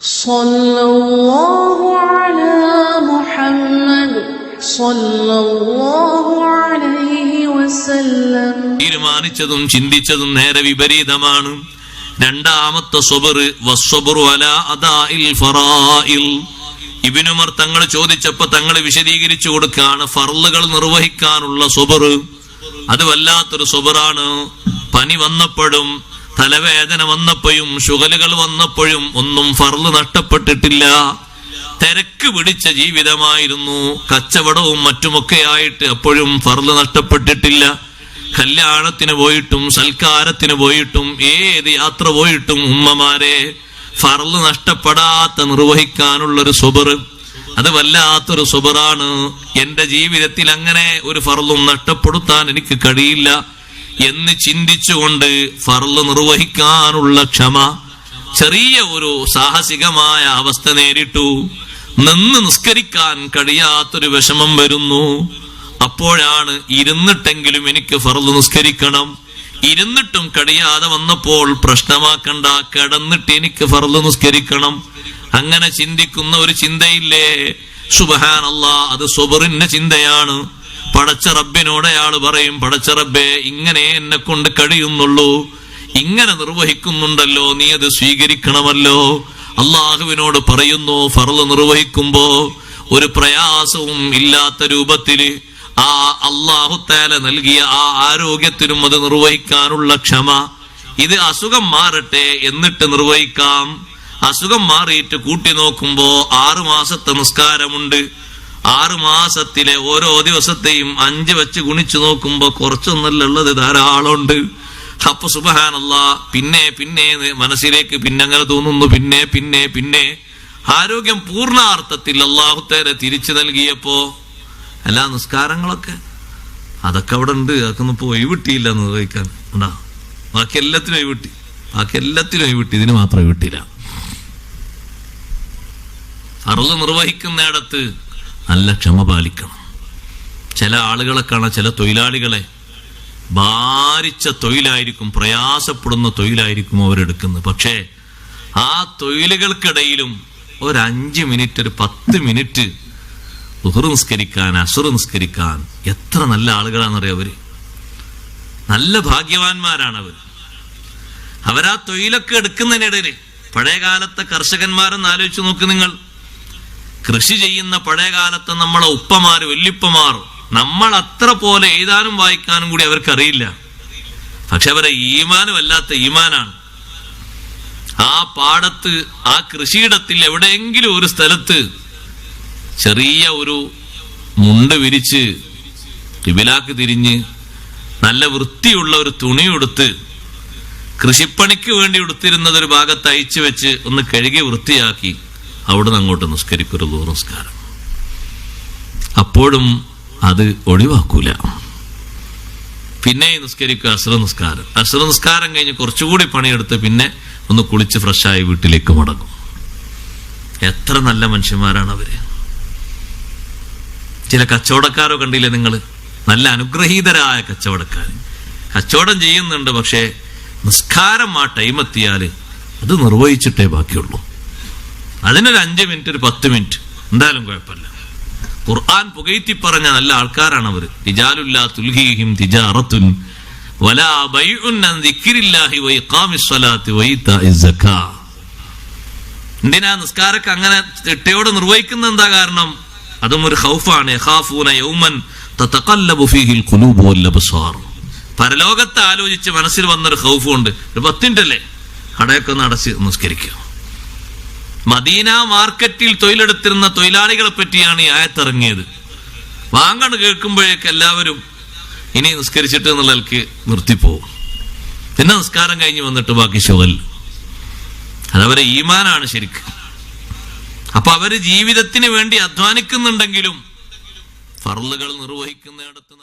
صلى الله على محمد صلى الله عليه وسلم തീരുമാനിച്ചതും ചിന്തിച്ചതും നേരെ വിപരീതമാണ് രണ്ടാമത്തെ സ്വബറ് വസ്വബറു അല അദാഇൽ ഫറാഇൽ ഇബിനുമർ തങ്ങൾ ചോദിച്ചപ്പോ തങ്ങൾ വിശദീകരിച്ചു കൊടുക്കാണ് ഫർളുകൾ നിർവഹിക്കാനുള്ള സ്വബറ് അത് വല്ലാത്തൊരു സ്വബറാണ് പനി വന്നപ്പോഴും തലവേദന വന്നപ്പോഴും ഷുഗലുകൾ വന്നപ്പോഴും ഒന്നും ഫർൾ നഷ്ടപ്പെട്ടിട്ടില്ല. തിരക്ക് പിടിച്ച ജീവിതമായിരുന്നു. കച്ചവടവും മറ്റുമൊക്കെ ആയിട്ട് അപ്പോഴും ഫർൾ നഷ്ടപ്പെട്ടിട്ടില്ല. കല്യാണത്തിന് പോയിട്ടും സൽക്കാരത്തിന് പോയിട്ടും ഏത് യാത്ര പോയിട്ടും ഉമ്മമാരെ ഫർൾ നഷ്ടപ്പെടാത്ത നിർവഹിക്കാനുള്ളൊരു സുബറ് അത് വല്ലാത്തൊരു സുബറാണ് എന്റെ ജീവിതത്തിൽ അങ്ങനെ ഒരു ഫർളും നഷ്ടപ്പെടുത്താൻ എനിക്ക് കഴിയില്ല. എന്ന് ചിന്തിച്ചുകൊണ്ട് ഫർൾ നിർവഹിക്കാനുള്ള ക്ഷമ ചെറിയ ഒരു സാഹസികമായ അവസ്ഥ നേരിട്ടു. നിന്ന് നിസ്കരിക്കാൻ കഴിയാത്തൊരു വിഷമം വരുന്നു. അപ്പോഴാണ് ഇരുന്നിട്ടെങ്കിലും എനിക്ക് ഫർൾ നിസ്കരിക്കണം. ഇരുന്നിട്ടും കഴിയാതെ വന്നപ്പോൾ പ്രശ്നമാക്കണ്ട കിടന്നിട്ട് എനിക്ക് ഫർൾ നിസ്കരിക്കണം. അങ്ങനെ ചിന്തിക്കുന്ന ഒരു ചിന്തയില്ലേ? സുബഹാനല്ല അത് സുബറിന്റെ ചിന്തയാണ്. പടച്ച റബ്ബിനോട് അയാൾ പറയും പടച്ച റബ്ബേ ഇങ്ങനെ എന്നെ കൊണ്ട് കഴിയുന്നുള്ളൂ. ഇങ്ങനെ നിർവഹിക്കുന്നുണ്ടല്ലോ. നീ അത് സ്വീകരിക്കണമല്ലോ. അള്ളാഹുവിനോട് പറയുന്നു ഫറൽ നിർവഹിക്കുമ്പോ ഒരു പ്രയാസവും ഇല്ലാത്ത രൂപത്തിൽ ആ അള്ളാഹുത്താല നൽകിയ ആ ആരോഗ്യത്തിനും അത് നിർവഹിക്കാനുള്ള ക്ഷമ. ഇത് അസുഖം മാറട്ടെ എന്നിട്ട് നിർവഹിക്കാം. അസുഖം മാറിയിട്ട് കൂട്ടി നോക്കുമ്പോ ആറു മാസത്തെ നിസ്കാരമുണ്ട്. ആറു മാസത്തിലെ ഓരോ ദിവസത്തെയും അഞ്ച് വെച്ച് ഗുണിച്ചു നോക്കുമ്പോൾ കുറച്ചൊന്നല്ല ഉള്ളത്? ധാരാളമുണ്ട്. അപ്പൊ സുബഹാനല്ല പിന്നെ പിന്നെ മനസ്സിലേക്ക് പിന്നെ അങ്ങനെ തോന്നുന്നു. പിന്നെ പിന്നെ പിന്നെ. ആരോഗ്യം പൂർണാർത്ഥത്തിൽ അള്ളാഹുത്തേരെ തിരിച്ചു നൽകിയപ്പോ എല്ലാ നിസ്കാരങ്ങളൊക്കെ അതൊക്കെ അവിടെ ഉണ്ട്. അതൊക്കെ ഒന്നും ഇപ്പൊ ഒഴിവിട്ടിയില്ല നിർവഹിക്കാൻ ഉണ്ടാ? ബാക്കി എല്ലാത്തിനും ഒഴിവിട്ടി. ബാക്കി എല്ലാത്തിനും ഒഴിവിട്ടി. ഇതിന് മാത്രം ഒഴിവിട്ടില്ല. അറുൾ നിർവഹിക്കുന്നിടത്ത് നല്ല ക്ഷമ പാലിക്കണം. ചില ആളുകളെ കാണാം ചില തൊഴിലാളികളെ ഭാരിച്ച തൊഴിലായിരിക്കും പ്രയാസപ്പെടുന്ന തൊഴിലായിരിക്കും അവരെടുക്കുന്നത് പക്ഷേ ആ തൊഴിലുകൾക്കിടയിലും ഒരു അഞ്ച് മിനിറ്റ് ഒരു പത്ത് മിനിറ്റ് ഉഹുർ നിസ്കരിക്കാൻ അസുർ നിസ്കരിക്കാൻ എത്ര നല്ല ആളുകളാണെന്നറിയാം അവർ. നല്ല ഭാഗ്യവാന്മാരാണ് അവർ. അവരാ തൊഴിലൊക്കെ എടുക്കുന്നതിനിടയിൽ പഴയ കാലത്തെ കർഷകന്മാരെന്ന് ആലോചിച്ച് നോക്ക് നിങ്ങൾ. കൃഷി ചെയ്യുന്ന പഴയകാലത്ത് നമ്മളെ ഉപ്പമാര് വല്യുപ്പമാർ നമ്മൾ അത്ര പോലെ എഴുതാനും വായിക്കാനും കൂടി അവർക്കറിയില്ല. പക്ഷെ അവരെ ഈമാനും അല്ലാത്ത ഈമാനാണ്. ആ പാടത്ത് ആ കൃഷിയിടത്തിൽ എവിടെയെങ്കിലും ഒരു സ്ഥലത്ത് ചെറിയ ഒരു മുണ്ട് വിരിച്ച് കിബിലാക്ക് തിരിഞ്ഞ് നല്ല വൃത്തിയുള്ള ഒരു തുണി ഉടുത്ത് കൃഷിപ്പണിക്ക് വേണ്ടി ഉടുത്തിരുന്നത് ഒരു ഭാഗത്ത് അയച്ചു വെച്ച് ഒന്ന് കഴുകി വൃത്തിയാക്കി. അവിടുന്ന് അങ്ങോട്ട് നിസ്കരിക്കൊരു നമസ്കാരം. അപ്പോഴും അത് ഒഴിവാക്കൂല. പിന്നെ നിസ്കരിക്കുക അസുര നിസ്കാരം. അസുര നിസ്കാരം കഴിഞ്ഞ് കുറച്ചുകൂടി പണിയെടുത്ത് പിന്നെ ഒന്ന് കുളിച്ച് ഫ്രഷായി വീട്ടിലേക്ക് മടങ്ങും. എത്ര നല്ല മനുഷ്യന്മാരാണ് അവർ. ചില കച്ചവടക്കാരോ കണ്ടില്ലേ നിങ്ങൾ നല്ല അനുഗ്രഹീതരായ കച്ചവടക്കാർ കച്ചവടം ചെയ്യുന്നുണ്ട് പക്ഷേ നിസ്കാരം ആ ടൈമെത്തിയാൽ അത് നിർവഹിച്ചിട്ടേ ബാക്കിയുള്ളൂ. അതിനൊരു അഞ്ച് മിനിറ്റ് ഒരു പത്ത് മിനിറ്റ്. എന്തായാലും കുഴപ്പമില്ല. ഖുർആൻ പുകയ്ത്തി പറഞ്ഞ നല്ല ആൾക്കാരാണ് അവർ തിജാലുല്ലാ തിജാറത്തുൻ വലാ ബൈഉൻ ദിക്രില്ലാഹി എന്തിനാ നിസ്കാരക്ക് അങ്ങനെ ചിട്ടയോടെ നിർവഹിക്കുന്ന എന്താ കാരണം? അതും ഒരു ഹൗഫാണ് പരലോകത്ത് ആലോചിച്ച് മനസ്സിൽ വന്നൊരു ഹൗഫുണ്ട് ഒരു പത്തിന്റെല്ലേ കടയൊക്കെ ഒന്ന് അടച്ച് നിസ്കരിക്കുക. മദീന മാർക്കറ്റിൽ തൊഴിലെടുത്തിരുന്ന തൊഴിലാളികളെ പറ്റിയാണ് ഈ ആയത്തിറങ്ങിയത് വാങ്ങണ് കേൾക്കുമ്പോഴേക്ക് എല്ലാവരും ഇനി നിസ്കരിച്ചിട്ട് എന്നുള്ളവർക്ക് നിർത്തിപ്പോവും. പിന്നെ നിസ്കാരം കഴിഞ്ഞ് വന്നിട്ട് ബാക്കി ഷുഗൽ. അതവരെ ഈമാനാണ് ശരിക്ക്. അപ്പൊ അവർ ജീവിതത്തിന് വേണ്ടി അധ്വാനിക്കുന്നുണ്ടെങ്കിലും ഫറലുകൾ നിർവഹിക്കുന്നിടത്ത്